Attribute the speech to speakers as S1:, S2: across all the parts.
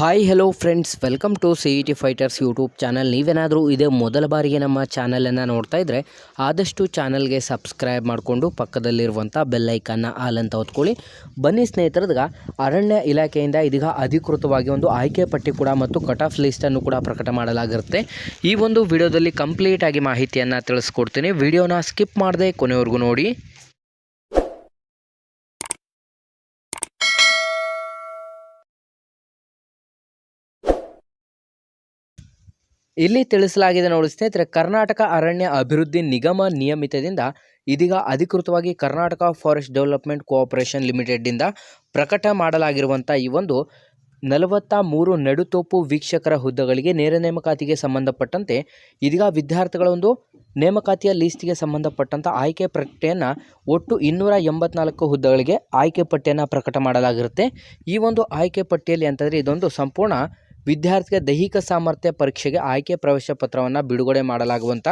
S1: Hi hello friends welcome to C E T fighters YouTube channel ನೀವೇನಾದರೂ ಇದೇ ಮೊದಲ ಬಾರಿಗೆ ನಮ್ಮ ಚಾನಲನ್ನು ನೋಡ್ತಾ ಇದ್ದರೆ ಆದಷ್ಟು ಚಾನಲ್ಗೆ ಸಬ್ಸ್ಕ್ರೈಬ್ ಮಾಡಿಕೊಂಡು ಪಕ್ಕದಲ್ಲಿರುವಂಥ ಬೆಲ್ಲೈಕನ್ನ ಆಲ್ ಅಂತ ಹೊತ್ಕೊಳ್ಳಿ. ಬನ್ನಿ ಸ್ನೇಹಿತರದ್ಗ, ಅರಣ್ಯ ಇಲಾಖೆಯಿಂದ ಇದೀಗ ಅಧಿಕೃತವಾಗಿ ಒಂದು ಆಯ್ಕೆ ಪಟ್ಟಿ ಕೂಡ ಮತ್ತು ಕಟ್ ಆಫ್ ಲಿಸ್ಟನ್ನು ಕೂಡ ಪ್ರಕಟ ಮಾಡಲಾಗಿರುತ್ತೆ. ಈ ಒಂದು ವಿಡಿಯೋದಲ್ಲಿ ಕಂಪ್ಲೀಟಾಗಿ ಮಾಹಿತಿಯನ್ನು ತಿಳಿಸ್ಕೊಡ್ತೀನಿ. ವಿಡಿಯೋನ ಸ್ಕಿಪ್ ಮಾಡದೆ ಕೊನೆವರೆಗೂ ನೋಡಿ. ಇಲ್ಲಿ ತಿಳಿಸಲಾಗಿದೆ ನೋಡಿ ಸ್ನೇಹಿತರೆ, ಕರ್ನಾಟಕ ಅರಣ್ಯ ಅಭಿವೃದ್ಧಿ ನಿಗಮ ನಿಯಮಿತದಿಂದ ಇದೀಗ ಅಧಿಕೃತವಾಗಿ ಕರ್ನಾಟಕ ಫಾರೆಸ್ಟ್ ಡೆವಲಪ್ಮೆಂಟ್ ಕೋಆಪರೇಷನ್ ಲಿಮಿಟೆಡ್ನಿಂದ ಪ್ರಕಟ ಮಾಡಲಾಗಿರುವಂಥ ಈ ಒಂದು ನಲವತ್ತ ಮೂರು ನಡುತೋಪು ವೀಕ್ಷಕರ ಹುದ್ದೆಗಳಿಗೆ ನೇರ ನೇಮಕಾತಿಗೆ ಸಂಬಂಧಪಟ್ಟಂತೆ ಇದೀಗ ವಿದ್ಯಾರ್ಥಿಗಳ ಒಂದು ನೇಮಕಾತಿಯ ಲೀಸ್ಟಿಗೆ ಸಂಬಂಧಪಟ್ಟಂಥ ಆಯ್ಕೆ ಪ್ರಕ್ರಿಯೆಯನ್ನು ಒಟ್ಟು ಇನ್ನೂರ ಎಂಬತ್ನಾಲ್ಕು ಹುದ್ದೆಗಳಿಗೆ ಆಯ್ಕೆ ಪಟ್ಟಿಯನ್ನು ಪ್ರಕಟ ಮಾಡಲಾಗಿರುತ್ತೆ. ಈ ಒಂದು ಆಯ್ಕೆ ಪಟ್ಟಿಯಲ್ಲಿ ಅಂತಂದರೆ ಇದೊಂದು ಸಂಪೂರ್ಣ ವಿದ್ಯಾರ್ಥಿಗೆ ದೈಹಿಕ ಸಾಮರ್ಥ್ಯ ಪರೀಕ್ಷೆಗೆ ಆಯ್ಕೆ ಪ್ರವೇಶ ಪತ್ರವನ್ನು ಬಿಡುಗಡೆ ಮಾಡಲಾಗುವಂಥ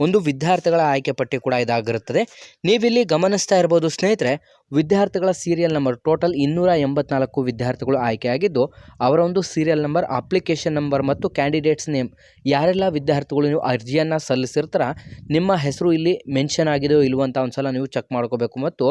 S1: ಒಂದು ವಿದ್ಯಾರ್ಥಿಗಳ ಆಯ್ಕೆ ಪಟ್ಟಿ ಕೂಡ ಇದಾಗಿರುತ್ತದೆ. ನೀವಿಲ್ಲಿ ಗಮನಿಸ್ತಾ ಇರ್ಬೋದು ಸ್ನೇಹಿತರೆ ವಿದ್ಯಾರ್ಥಿಗಳ ಸೀರಿಯಲ್ ನಂಬರ್ ಟೋಟಲ್ ಇನ್ನೂರ ಎಂಬತ್ನಾಲ್ಕು ವಿದ್ಯಾರ್ಥಿಗಳು ಆಯ್ಕೆಯಾಗಿದ್ದು, ಅವರ ಒಂದು ಸೀರಿಯಲ್ ನಂಬರ್ ಅಪ್ಲಿಕೇಶನ್ ನಂಬರ್ ಮತ್ತು ಕ್ಯಾಂಡಿಡೇಟ್ಸ್ ನೇಮ್. ಯಾರೆಲ್ಲ ವಿದ್ಯಾರ್ಥಿಗಳು ನೀವು ಅರ್ಜಿಯನ್ನು ಸಲ್ಲಿಸಿರ್ತಾರ, ನಿಮ್ಮ ಹೆಸರು ಇಲ್ಲಿ ಮೆನ್ಷನ್ ಆಗಿದೆಯೋ ಇಲ್ಲವಂತ ಅಂತ ಒಂದ್ಸಲ ನೀವು ಚೆಕ್ ಮಾಡ್ಕೋಬೇಕು ಮತ್ತು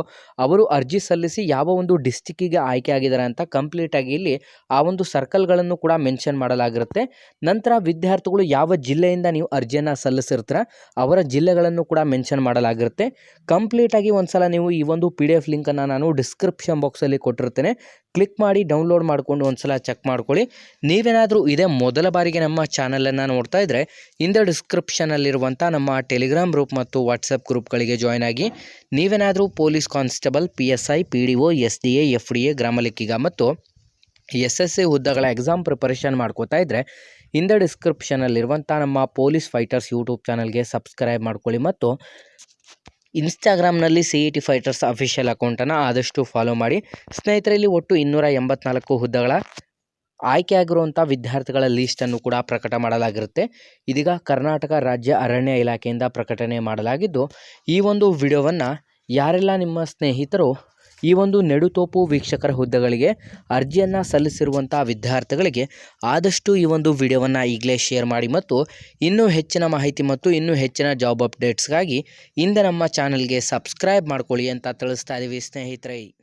S1: ಅವರು ಅರ್ಜಿ ಸಲ್ಲಿಸಿ ಯಾವ ಒಂದು ಡಿಸ್ಟಿಕ್ಕಿಗೆ ಆಯ್ಕೆ ಆಗಿದ್ದಾರೆ ಅಂತ ಕಂಪ್ಲೀಟಾಗಿ ಇಲ್ಲಿ ಆ ಒಂದು ಸರ್ಕಲ್ಗಳನ್ನು ಕೂಡ ಮೆನ್ಷನ್ ಮಾಡಲಾಗಿರುತ್ತೆ. ನಂತರ ವಿದ್ಯಾರ್ಥಿಗಳು ಯಾವ ಜಿಲ್ಲೆಯಿಂದ ನೀವು ಅರ್ಜಿಯನ್ನು ಸಲ್ಲಿಸಿರ್ತೀರ, ಅವರ ಜಿಲ್ಲೆಗಳನ್ನು ಕೂಡ ಮೆನ್ಷನ್ ಮಾಡಲಾಗಿರುತ್ತೆ. ಕಂಪ್ಲೀಟಾಗಿ ಒಂದ್ಸಲ ನೀವು ಈ ಒಂದು ಪಿ ಡಿ ಎಫ್ ಲಿಂಕನ್ನು ನಾನು ಡಿಸ್ಕ್ರಿಪ್ಷನ್ ಬಾಕ್ಸಲ್ಲಿ ಕೊಟ್ಟಿರ್ತೇನೆ ಕ್ಲಿಕ್ ಮಾಡಿ, ಡೌನ್ಲೋಡ್ ಮಾಡಿಕೊಂಡು ಒಂದ್ಸಲ ಚೆಕ್ ಮಾಡ್ಕೊಳ್ಳಿ. ನೀವೇನಾದರೂ ಇದೇ ಮೊದಲ ಬಾರಿಗೆ ನಮ್ಮ ಚಾನಲನ್ನು ನೋಡ್ತಾ ಇದ್ದರೆ ಇಂದ ಡಿಸ್ಕ್ರಿಪ್ಷನಲ್ಲಿರುವಂಥ ನಮ್ಮ ಟೆಲಿಗ್ರಾಮ್ ಗ್ರೂಪ್ ಮತ್ತು ವಾಟ್ಸಪ್ ಗ್ರೂಪ್ಗಳಿಗೆ ಜಾಯ್ನ್ ಆಗಿ, ನೀವೇನಾದರೂ police constable, P S I, P D O, S D A, F D A, ಗ್ರಾಮ ಲೆಕ್ಕಿಗ ಮತ್ತು ಎಸ್ ಎಸ್ ಎ ಹುದ್ದೆಗಳ ಎಕ್ಸಾಮ್ ಪ್ರಿಪರೇಷನ್ ಮಾಡ್ಕೋತಾ ಇದ್ದರೆ ಇಂದ ಡಿಸ್ಕ್ರಿಪ್ಷನಲ್ಲಿರುವಂಥ ನಮ್ಮ ಪೊಲೀಸ್ ಫೈಟರ್ಸ್ ಯೂಟ್ಯೂಬ್ ಚಾನಲ್ಗೆ ಸಬ್ಸ್ಕ್ರೈಬ್ ಮಾಡ್ಕೊಳ್ಳಿ ಮತ್ತು ಇನ್ಸ್ಟಾಗ್ರಾಮ್ನಲ್ಲಿ C E T fighters official ಅಕೌಂಟನ್ನು ಆದಷ್ಟು ಫಾಲೋ ಮಾಡಿ. ಸ್ನೇಹಿತರಲ್ಲಿ ಒಟ್ಟು ಇನ್ನೂರ ಎಂಬತ್ನಾಲ್ಕು ಹುದ್ದೆಗಳ ಆಯ್ಕೆಯಾಗಿರುವಂಥ ವಿದ್ಯಾರ್ಥಿಗಳ ಲೀಸ್ಟನ್ನು ಕೂಡ ಪ್ರಕಟ ಮಾಡಲಾಗಿರುತ್ತೆ. ಇದೀಗ ಕರ್ನಾಟಕ ರಾಜ್ಯ ಅರಣ್ಯ ಇಲಾಖೆಯಿಂದ ಪ್ರಕಟಣೆ ಮಾಡಲಾಗಿದ್ದು, ಈ ಒಂದು ವಿಡಿಯೋವನ್ನು ಯಾರೆಲ್ಲ ನಿಮ್ಮ ಸ್ನೇಹಿತರು ಈ ಒಂದು ನೆಡುತೋಪು ವೀಕ್ಷಕರ ಹುದ್ದೆಗಳಿಗೆ ಅರ್ಜಿಯನ್ನು ಸಲ್ಲಿಸಿರುವಂಥ ವಿದ್ಯಾರ್ಥಿಗಳಿಗೆ ಆದಷ್ಟು ಈ ಒಂದು ವಿಡಿಯೋವನ್ನು ಈಗಲೇ ಶೇರ್ ಮಾಡಿ ಮತ್ತು ಇನ್ನೂ ಹೆಚ್ಚಿನ ಮಾಹಿತಿ ಮತ್ತು ಇನ್ನೂ ಹೆಚ್ಚಿನ ಜಾಬ್ ಅಪ್ಡೇಟ್ಸ್ಗಾಗಿ ಇಂದ ನಮ್ಮ ಚಾನಲ್ಗೆ ಸಬ್ಸ್ಕ್ರೈಬ್ ಮಾಡ್ಕೊಳ್ಳಿ ಅಂತ ತಿಳಿಸ್ತಾ ಇದ್ದೀವಿ ಸ್ನೇಹಿತರೆ.